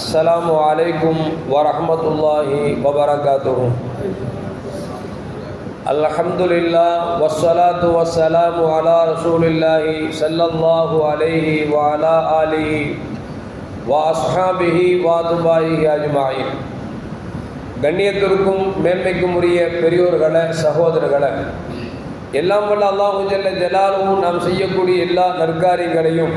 அஸ்லாம் வலைக்கும் வரமத்துல்லாஹி வபரகாத்துகும் அல்ஹம்துல்லா வசலாத்து வசலாம் அலா ரசூலில்லாஹி சல்லல்லாஹு அலைஹி வாலா அலிஹி வாஸ்ஹாபிஹி வாதுபாயி அஜ்மாயின் கண்ணியத்திற்கும் மேன்மைக்கும் உரிய பெரியோர்களை சகோதரர்களை எல்லாம் வல்ல அல்லாஹு ஜல்ல ஜலாலும் நாம் செய்யக்கூடிய எல்லா நற்காரியங்களையும்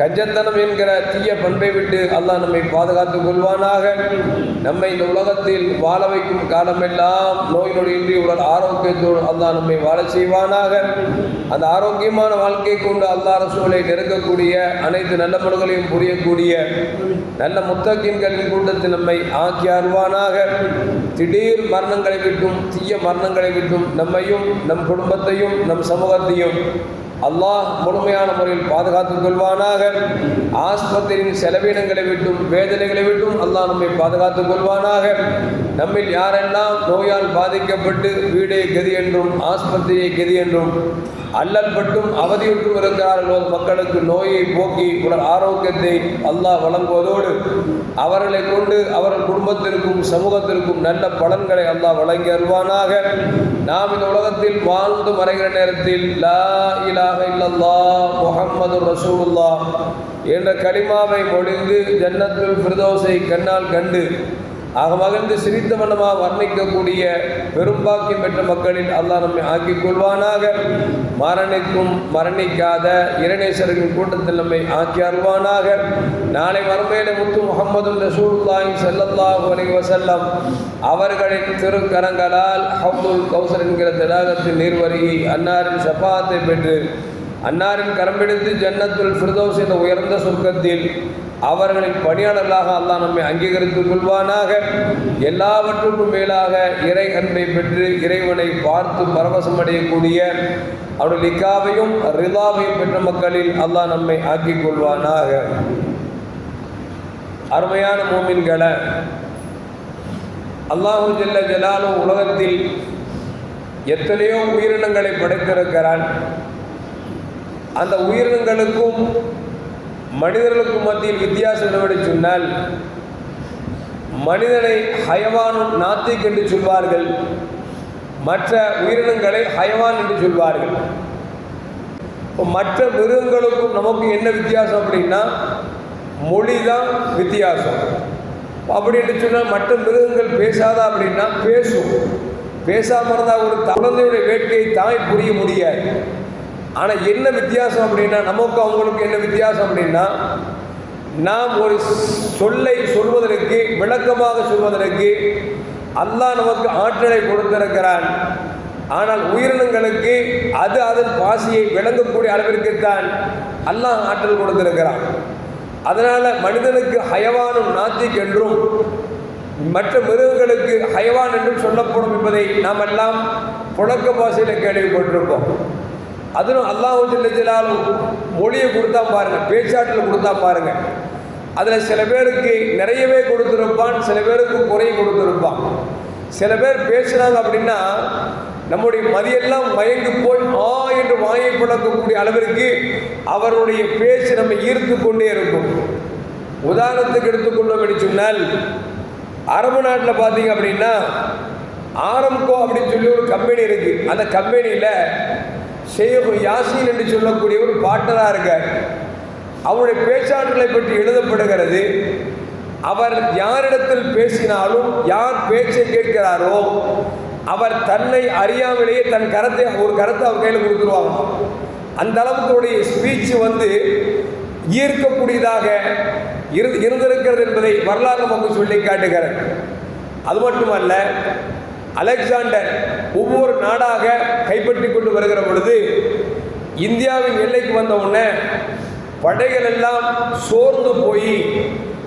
கஞ்சத்தனம் என்கிற தீய பண்பை விட்டு அல்லாஹ் நம்மை பாதுகாத்துக் கொள்வானாக. நம்மை இந்த உலகத்தில் வாழ வைக்கும் காலமெல்லாம் நோய் நொடியின்றி உடல் ஆரோக்கியத்தோடு அல்லாஹ் நம்மை வாழ செய்வானாக. அந்த ஆரோக்கியமான வாழ்க்கை கொண்டு அல்லா ரசூலை நெருங்கக்கூடிய அனைத்து நல்ல மனுகளையும் புரியக்கூடிய நல்ல முத்தக்கின்களின் கூட்டத்தில் நம்மை ஆக்கி அருவானாக திடீர் மரணங்களை விட்டும் தீய மரணங்களை விட்டும் நம்மையும் நம் குடும்பத்தையும் நம் சமூகத்தையும் அல்லாஹ் முழுமையான முறையில் பாதுகாத்துக் கொள்வானாக. ஆஸ்பத்திரியின் செலவினங்களை விட்டும் வேதனைகளை விட்டும் அல்லாஹ் நம்மை பாதுகாத்துக் கொள்வானாக. நம்மில் யாரெல்லாம் நோயால் பாதிக்கப்பட்டு வீடே கதி என்றும் ஆஸ்பத்திரியை கதி என்றும் அல்லல் பட்டும் அவதியுற்றும் இருக்கிறார்களோ மக்களுக்கு நோயை போக்கி உடல் ஆரோக்கியத்தை அல்லாஹ் வழங்குவதோடு அவர்களை கொண்டு அவர்கள் குடும்பத்திற்கும் சமூகத்திற்கும் நல்ல பலன்களை அல்லாஹ் வழங்கி அருவானாக நாம் இந்த உலகத்தில் வாழ்ந்து மறைகிற நேரத்தில் லா இலாக இல்லல்லா முகமது ரசூலுல்லா என்ற களிமாவை மொழிந்து ஜன்னத்துல் பிரதோசை கண்ணால் கண்டு ஆக மகிழ்ந்து சிரித்த வர்ணிக்கக்கூடிய பெரும்பாக்கியம் பெற்ற மக்களில் அல்லாஹ் நம்மை ஆக்கிக் கொள்வானாக. மரணிக்கும் மரணிக்காத இரணேஸ்வரர்களின் கூட்டத்தில் நம்மை ஆக்கி அருள்வானாக. நாளை மறுமையில முத்து முகமது ரசூல்லாஹி ஸல்லல்லாஹு அலைஹி வஸல்லம் அவர்களின் திருக்கரங்களால் ஹப்துல் கௌசர் என்கிற தடாகத்தின் நீர்வருகி அன்னாரின் சப்பாத்தை பெற்று அன்னாரின் கரம்பிடித்து ஜன்னத்துல் ஃபிர்தோஸ் என்ற உயர்ந்த சொர்க்கத்தில் அவர்களின் பணியாளர்களாக அல்லாஹ் நம்மை அங்கீகரித்துக் கொள்வானாக. எல்லாவற்றுக்கும் மேலாக இறை அன்பை பெற்று இறைவனை பார்த்து பரவசம் அடையக்கூடிய அவருடைய லிக்காவையும் ரிதாவையும் பெற்ற மக்களில் அல்லாஹ் நம்மை ஆக்கிக் கொள்வானாக. அருமையான மூமின்களை அல்லாஹு ஜல்ல ஜலாலும் உலகத்தில் எத்தனையோ உயிரினங்களை படைத்திருக்கிறான். அந்த உயிரினங்களுக்கும் மனிதர்களுக்கும் மத்தியில் வித்தியாசம் என்னவென்று சொன்னால் மனிதனை ஹயவானும் நாத்திக் என்று சொல்வார்கள். மற்ற உயிரினங்களை ஹயவான் என்று சொல்வார்கள். மற்ற மிருகங்களுக்கும் நமக்கு என்ன வித்தியாசம் அப்படின்னா மொழி தான் வித்தியாசம் அப்படி என்று சொன்னால் மற்ற மிருகங்கள் பேசாதா அப்படின்னா பேசும். பேசாமல் இருந்தால் ஒரு குழந்தையுடைய வேட்கையை தாய் புரிய முடியாது. ஆனால் என்ன வித்தியாசம் அப்படின்னா நமக்கு அவங்களுக்கு என்ன வித்தியாசம் அப்படின்னா நாம் ஒரு சொல்லை சொல்வதற்கு விளக்கமாக சொல்வதற்கு அல்லாஹ் நமக்கு ஆற்றலை கொடுத்திருக்கிறான். ஆனால் உயிரினங்களுக்கு அது அதன் பாசியை விளங்கக்கூடிய அளவிற்குத்தான் அல்லாஹ் ஆற்றல் கொடுத்திருக்கிறான். அதனால் மனிதனுக்கு ஹயவானும் நாத்திக் என்றும் மற்ற மிருகங்களுக்கு ஹயவான் என்றும் சொல்லப்படும் என்பதை நாம் எல்லாம் புழக்க பாசையில் கேள்விப்பட்டிருக்கோம் அதுவும் அல்லாஹூ ஜலாலும் மொழியை கொடுத்தா பாருங்கள் பேச்சாட்டில் கொடுத்தா பாருங்கள் அதில் சில பேருக்கு நிறையவே கொடுத்துருப்பான் சில பேருக்கு குறைய கொடுத்துருப்பான். சில பேர் பேசுகிறாங்க அப்படின்னா நம்முடைய மதியெல்லாம் மயங்கி போய் ஆ என்று வாயை பிளக்கக்கூடிய அளவிற்கு அவருடைய பேச்சு நம்ம ஈர்த்து கொண்டே இருக்கும். உதாரணத்துக்கு எடுத்துக்கொண்டோம் என்று சொன்னால் அரபு நாட்டில் பார்த்தீங்க அப்படின்னா ஆரம்கோ அப்படின்னு சொல்லி ஒரு கம்பெனி இருக்குது அந்த கம்பெனியில் ஷேக் யாசின் என்று சொல்லக்கூடிய ஒரு பாட்டராக இருக்கார். அவருடைய பேச்சாற்றலை பற்றி எழுதப்படுகிறது. அவர் யாரிடத்தில் பேசினாலும் யார் பேச்சை கேட்கிறாரோ அவர் தன்னை அறியாமலேயே தன் கரத்தை ஒரு கரத்தை அவர் கையில் கொடுத்துருவாங்க. அந்த அளவுக்கு ஸ்பீச் வந்து ஈர்க்கக்கூடியதாக இரு இருந்திருக்கிறது என்பதை வரலாறு நமக்கு சொல்லி காட்டுகிறார் அது மட்டுமல்ல அலெக்சாண்டர் ஒவ்வொரு நாடாக கைப்பற்றி கொண்டு வருகிற பொழுது இந்தியாவின் எல்லைக்கு வந்த உடனே படைகள் எல்லாம் சோர்ந்து போய்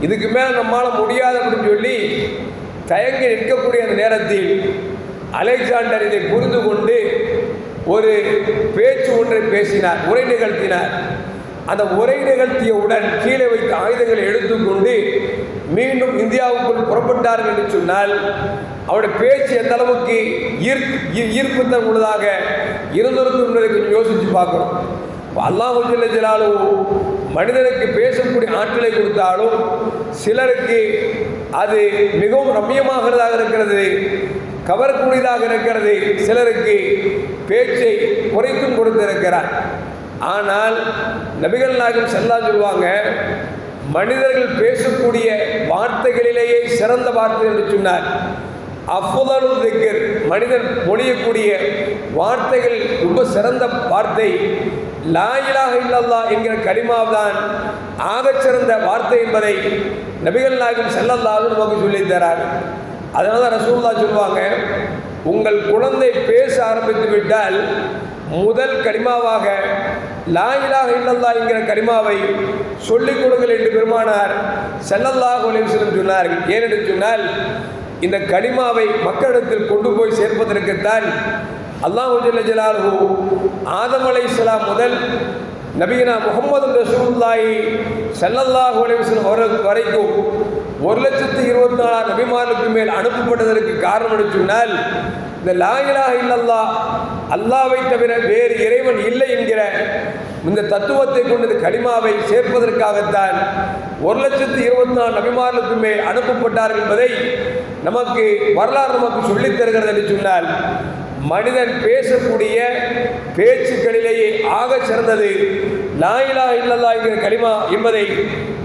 இதுக்கு மேலே நம்மால் முடியாது அப்படின்னு சொல்லி தயங்கி நிற்கக்கூடிய அந்த நேரத்தில் அலெக்சாண்டர் இதை புரிந்து கொண்டு ஒரு பேச்சு ஒன்றை பேசினார் உரை நிகழ்த்தினார். அந்த உரை நிகழ்த்தியவுடன் கீழே வைத்த ஆயுதங்களை எடுத்துக்கொண்டு மீண்டும் இந்தியாவுக்குள் புறப்பட்டார்கள் என்று சொன்னால் அவருடைய பேச்சு எந்த அளவுக்கு ஈர் ஈர்ப்புத்தன் உள்ளதாக இருந்திருக்கும் என்பதை கொஞ்சம் யோசித்து பார்க்கணும். அல்லாஹு ஜல்ல மனிதனுக்கு பேசக்கூடிய ஆற்றலை கொடுத்தாலும் சிலருக்கு அது மிகவும் ரம்யமாகிறதாக இருக்கிறது கவரக்கூடியதாக இருக்கிறது. சிலருக்கு பேச்சை குறைத்தும் கொடுத்திருக்கிறார். ஆனால் நபிகள் நாயகம் செல்லா சொல்லுவாங்க மனிதர்கள் பேசக்கூடிய வார்த்தைகளிலேயே சிறந்த வார்த்தை என்று சொன்னார். அஃபுதலு திக்கர் மனிதன் மொழியக்கூடிய வார்த்தைகள் ரொம்ப சிறந்த வார்த்தை. லாயிலாக இல்லல்லா என்கிற கரிமாவ்தான் ஆகச் சிறந்த வார்த்தை என்பதை நபிகள் நாயகம் செல்லல்லாது நமக்கு சொல்லி தரார். அதனால தான் ரசூல்லா சொல்லுவாங்க உங்கள் குழந்தை பேச ஆரம்பித்து விட்டால் முதல் கலிமாவாக லாயிலாக இல்லல்லா என்கிற கலிமாவை சொல்லிக் கொடுங்கள் என்று பெருமானார் செல்லல்லாஹு அலைஹி வஸல்லம் சொன்னார்கள். ஏனென்று சொன்னால் இந்த கனிமாவை மக்களிடத்தில் கொண்டு போய் சேர்ப்பதற்குத்தான் அல்லாஹு ஜலாலு ஆதம் அலை இஸ்லாம் முதல் நபீனா முகமது ரசூல்லாயி ஸல்லல்லாஹு அலைஹி வரைக்கும் ஒரு லட்சத்து இருபத்தி நாலாம் நபிமாருக்கு மேல் அனுப்பப்பட்டதற்கு காரணம் என்று சொன்னால் இந்த லாயிலாக இல்லல்லா அல்லாவை தவிர வேறு இறைவன் இல்லை என்கிற இந்த தத்துவத்தை கொண்டு இந்த சேர்ப்பதற்காகத்தான் ஒரு லட்சத்து இருபத்தி நாலு நபிமார்களுக்கு மேல் அனுப்பப்பட்டார்கள் என்பதை நமக்கு வரலாறு நமக்கு சொல்லித் தருகிறது என்று சொன்னால் மனிதன் பேசக்கூடிய பேச்சுக்களிலேயே ஆக சிறந்தது. லாயிலா இல்லல்லா என்கிற கலிமா என்பதை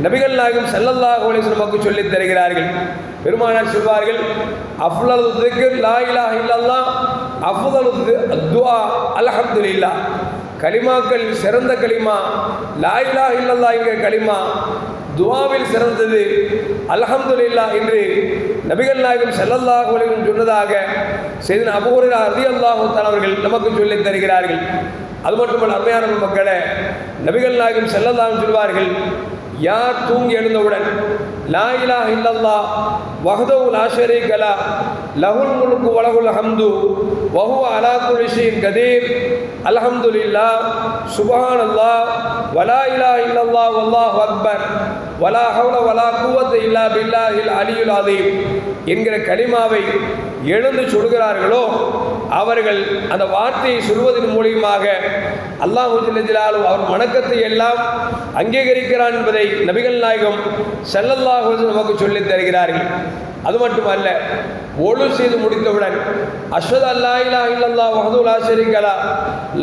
நபிகள் நாயகம் செல்லல்லா நமக்கு சொல்லித் தருகிறார்கள். பெருமானார் சொல்வார்கள் அஃலல் திக்ர் லா இலாஹ இல்லல்லா அஃதலு துஆ அல்ஹம்துலில்லாஹ். கலிமாக்கள் சிறந்த கலிமா லாயிலா இல்லல்லா என்கிற கலிமா துவாவில் சிறந்தது அல்ஹம்துலில்லாஹ் என்று நபிகள் நாயகம் செல்லல்லா சொன்னதாக செய்த அபூரில் அதி அல்லாஹு அவர்கள் நமக்கு சொல்லித் தருகிறார்கள். அது மட்டுமல்ல அருமையான மக்களே நபிகள் நாயகம் செல்லலாம் சொல்வார்கள் யார் தூங்கி எழுந்தவுடன் லா இலா இல்லல்லா வஹ்தஹு லா கலா லா லஹுல் முல்கு வ ஹம்து வஹு அலா குலிஷின் கதீர் அல்ஹம்துலில்லாஹ் சுப்ஹானல்லாஹ் அல்லா வலா இலா இல்லல்லா வல்லாஹ் அக்பர் வலா ஹவுல வலா குவத்த இல்லா பில்லாஹில் அலியுல் அதீம் என்கிற கலிமாவை எழுந்து சொல்கிறார்களோ அவர்கள் அந்த வார்த்தையை சொல்வதன் மூலியமாக அல்லாஹு ஜல்லாலு அவர் வணக்கத்தை எல்லாம் அங்கீகரிக்கிறான் என்பதை நபிகள் நாயகம் ஸல்லல்லாஹு நமக்கு சொல்லித் தருகிறார்கள். அது மட்டுமல்ல ஒழு செய்து முடித்தவுடன் அஸ்வத் அல்லா இல்லா இல்லல்லா வஹதுல் லா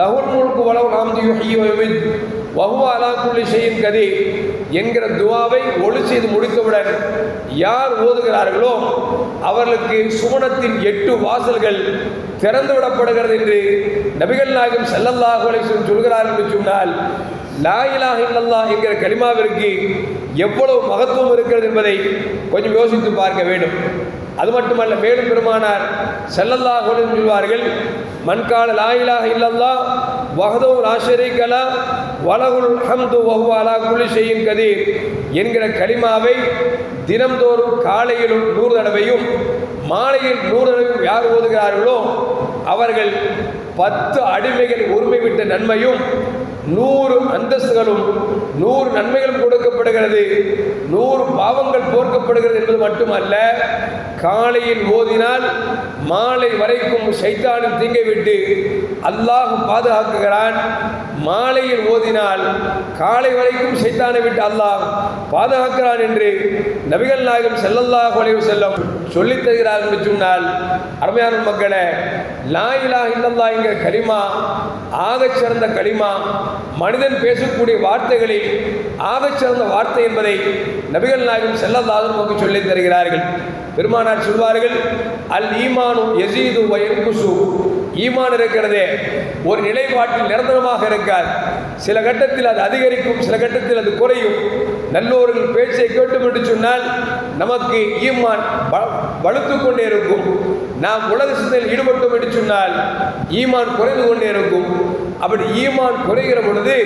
லஹுல் முல்கு வ லஹுல் யுமீத் அலாக்குள்ளி செய்யும் கதி என்கிற துவாவை ஒளி செய்து முடித்தவுடன் யார் ஓதுகிறார்களோ அவர்களுக்கு சுவனத்தின் எட்டு வாசல்கள் திறந்து விடப்படுகிறது என்று நபிகள் நாயகம் ஸல்லல்லாஹு அலைஹி வஸல்லம் என்று சொன்னால் லா இல்லல்லா என்கிற கலிமாவிற்கு எவ்வளவு மகத்துவம் இருக்கிறது என்பதை கொஞ்சம் யோசித்து பார்க்க வேண்டும். அது மட்டுமல்ல மேலும் பெருமானார் ஸல்லல்லாஹு சொல்வார்கள் மண்கால லாயிலாக இல்லல்லா வகதோ வஹதஹு வலகுல் ஹம்து வஹுவ குழி செய்யும் கதீர் என்கிற கலிமாவை தினம்தோறும் காலையில் நூறு தடவையும் மாலையில் நூறு தடவையும் யார் ஓதுகிறார்களோ அவர்கள் பத்து அடிமைகள் உரிமை விட்ட நன்மையும் நூறு அந்தஸ்துகளும் நூறு நன்மைகளும் கொடுக்கப்படுகிறது. நூறு பாவங்கள் போர்க்கப்படுகிறது என்பது மட்டுமல்ல காலையில் ஓதினால் மாலை வரைக்கும் சைத்தானின் தீங்கை விட்டு அல்லாஹ் பாதுகாக்குகிறான் மாலையில் ஓதினால் காலை வரைக்கும் சைத்தானை விட்டு அல்லாஹ் பாதுகாக்கிறான் என்று நபிகள் நாயகம் செல்லல்லா அலைஹி வஸல்லம் சொல்லித் தருகிறார் என்று சொன்னால் அருமையான மக்களை லாயிலா இல்லல்லா என்கிற களிமா ஆகச் சிறந்த களிமா மனிதன் பேசக்கூடிய வார்த்தைகளில் ஆகச் சிறந்த வார்த்தை என்பதை நபிகள் நாயகம் செல்லல்லாத நமக்கு சொல்லித் தருகிறார்கள். பெருமானார் சொல்வார்கள் அல் ஈமானும் எசீது வ யன்குசு. ஈமான் இருக்கிறதே. ஒரு நிலைப்பாட்டில் நிரந்தரமாக இருக்கார். சில கட்டத்தில் அது அதிகரிக்கும் சில கட்டத்தில் அது குறையும். நல்லோர்கள் பேச்சை கேட்டும் என்று சொன்னால் நமக்கு ஈமான் வலுத்து கொண்டே இருக்கும். நாம் உலக சிந்தனையில் ஈடுபட்டோம் என்று சொன்னால் ஈமான் குறைந்து கொண்டே இருக்கும். அப்படி ஈமான் குறைகிற பொழுது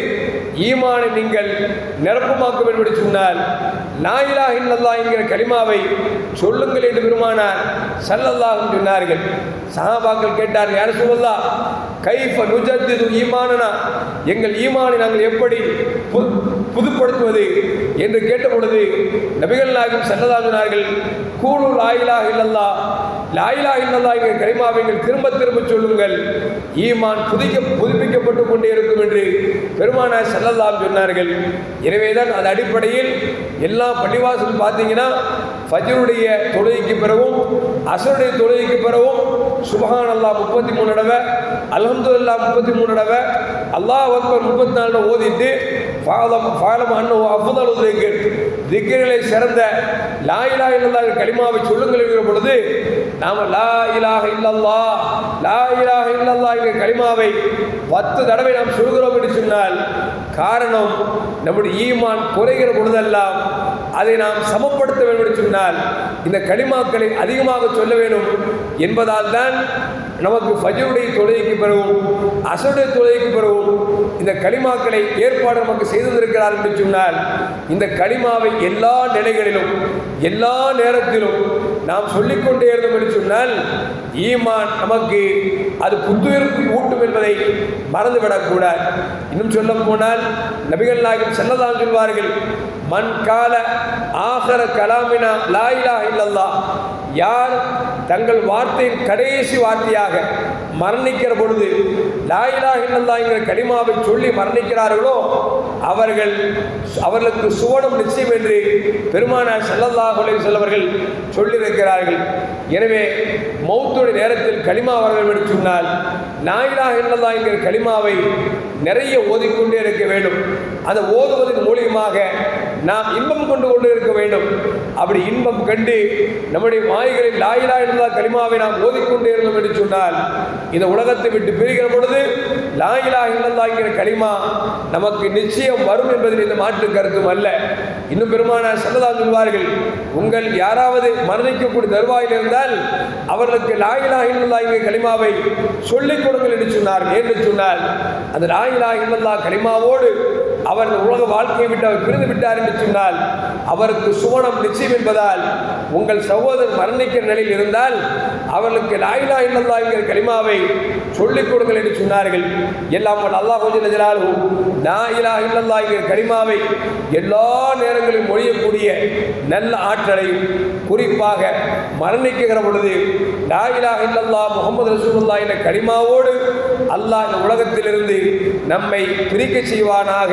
ஈமானை நீங்கள் நிரப்பமாக்க வேண்டும் என்று சொன்னால் நாயிலா இல்லல்லா என்கிற கலிமாவை சொல்லுங்கள் என்று பெருமானார் சல்லல்லாஹ் சொன்னார்கள். சஹாபாக்கள் கேட்டார் யார் சொல்லல்லா கைஃப நுஜத்திது ஈமானனா? எங்கள் ஈமானை நாங்கள் எப்படி புதுப்படுத்துவது? என்று கேட்ட பொழுது நபிகள் நாயகம் சல்லல்லா சொன்னார்கள் லாயிலா இல்லல்லா லாயிலா இல்லல்லா எங்கள் கரிமாவைகள் திரும்ப திரும்ப சொல்லுங்கள். ஈமான் புதிக்க புதுப்பிக்கப்பட்டு கொண்டே இருக்கும் என்று பெருமானார் செல்லலாம் சொன்னார்கள். எனவேதான் அது அடிப்படையில் எல்லா பள்ளிவாசலும் பார்த்தீங்கன்னா ஃபஜருடைய தொழுகைக்கு பிறகும் அசருடைய தொழுகைக்கு பிறகும் சுபஹான் அல்லா முப்பத்தி மூணு தடவை அலமது அல்லா முப்பத்தி மூணு தடவை அல்லாஹ் அக்பர் முப்பத்தி நாலு ஓதிட்டு ஃபாலம் ஃபாலம் அண்ணு அஃபுதல் திக்கர் திக்கர்களை சிறந்த லா இலா இல்லல்லா களிமாவை சொல்லுங்கள் என்கிற பொழுது நாம் லா இலாக இல்லல்லா லா இலாக இல்லல்லா என்கிற களிமாவை பத்து தடவை நாம் சொல்கிறோம் என்று சொன்னால் காரணம் நம்முடைய ஈமான் குறைகிற பொழுதெல்லாம் அதை நாம் சமப்படுத்த வேண்டும் என்று சொன்னால் இந்த களிமாக்களை அதிகமாக சொல்ல வேண்டும் என்பதால் தான் நமக்கு ஃபஜருடைய தொழுகைக்கு பிறகும் அசருடைய தொழுகைக்கு பிறகும் இந்த களிமாக்களை ஏற்பாடு நமக்கு செய்திருக்கிறார் என்று சொன்னால் இந்த களிமாவை எல்லா நிலைகளிலும் எல்லா நேரத்திலும் நாம் சொல்லிக்கொண்டே இருந்தோம் என்று சொன்னால் ஈமான் நமக்கு அது புத்துயிருக்கு ஊட்டும் என்பதை மறந்துவிடக்கூடாது. இன்னும் சொல்ல போனால் நபிகள் நாயகம் செல்லதான் சொல்வார்கள் மண் கால ஆகர கலாமினா லாயிலா இல்லல்லா யார் தங்கள் வார்த்தையின் கடைசி வார்த்தையாக மரணிக்கிற பொழுது லாயிலா இல்லல்லா என்கிற கனிமாவை சொல்லி மரணிக்கிறார்களோ அவர்கள் அவர்களுக்கு சுவனம் நிச்சயம் என்று பெருமானார் செல்லல்லா கொலை செல்லவர்கள் சொல்லியிருக்கிறார்கள். எனவே மௌத்துடைய நேரத்தில் களிமா வர வேண்டும் என்று சொன்னால் லாயிலா இல்லல்லா என்கிற களிமாவை நிறைய ஓதிக்கொண்டே இருக்க வேண்டும். அதை ஓதுவதன் மூலியமாக நாம் இன்பம் கொண்டு கொண்டு இருக்க வேண்டும். அப்படி இன்பம் கண்டு நம்முடைய மாய்களில் லாயிலா இருந்தால் கலிமாவை நாம் ஓதிக்கொண்டே இருந்தோம் என்று சொன்னால் இந்த உலகத்தை விட்டு பிரிகிற பொழுது லாயிலா இல்லல்லாங்கிற களிமா நமக்கு நிச்சயம் வரும் என்பதில் இந்த மாற்று கருத்தும் அல்ல. இன்னும் பெருமான சல்லதா சொல்வார்கள் உங்கள் யாராவது மரணிக்கக்கூடிய தருவாயில் இருந்தால் அவர்களுக்கு லாயிலா இல்லல்லாங்கிற களிமாவை சொல்லிக் கொடுங்கள் என்று சொன்னார். என்று சொன்னால் அந்த லாயிலா இல்லல்லா களிமாவோடு அவர் உலக வாழ்க்கையை விட்டு அவர் பிரிந்து விட்டார் என்று சொன்னால் அவருக்கு சுவனம் நிச்சயம் என்பதால் உங்கள் சகோதரர் மரணிக்கிற நிலையில் இருந்தால் அவர்களுக்கு லாயிலா இல்லல்லா என்கிற கலிமாவை சொல்லிக் கொடுங்கள் என்று சொன்னார்கள். எல்லாம் அல்லாஹ் கொஞ்சம் நஜலாலும் லாயிலா இல்லல்லா என்கிற கலிமாவை எல்லா நேரங்களிலும் மொழியக்கூடிய நல்ல ஆற்றலையும் குறிப்பாக மரணிக்குகிற பொழுது லாயிலா இல்லல்லா முகமது ரசூல்லா என்ற கரிமாவோடு அல்லாஹ் இந்த உலகத்திலிருந்து நம்மை பிரிக்க செய்வானாக.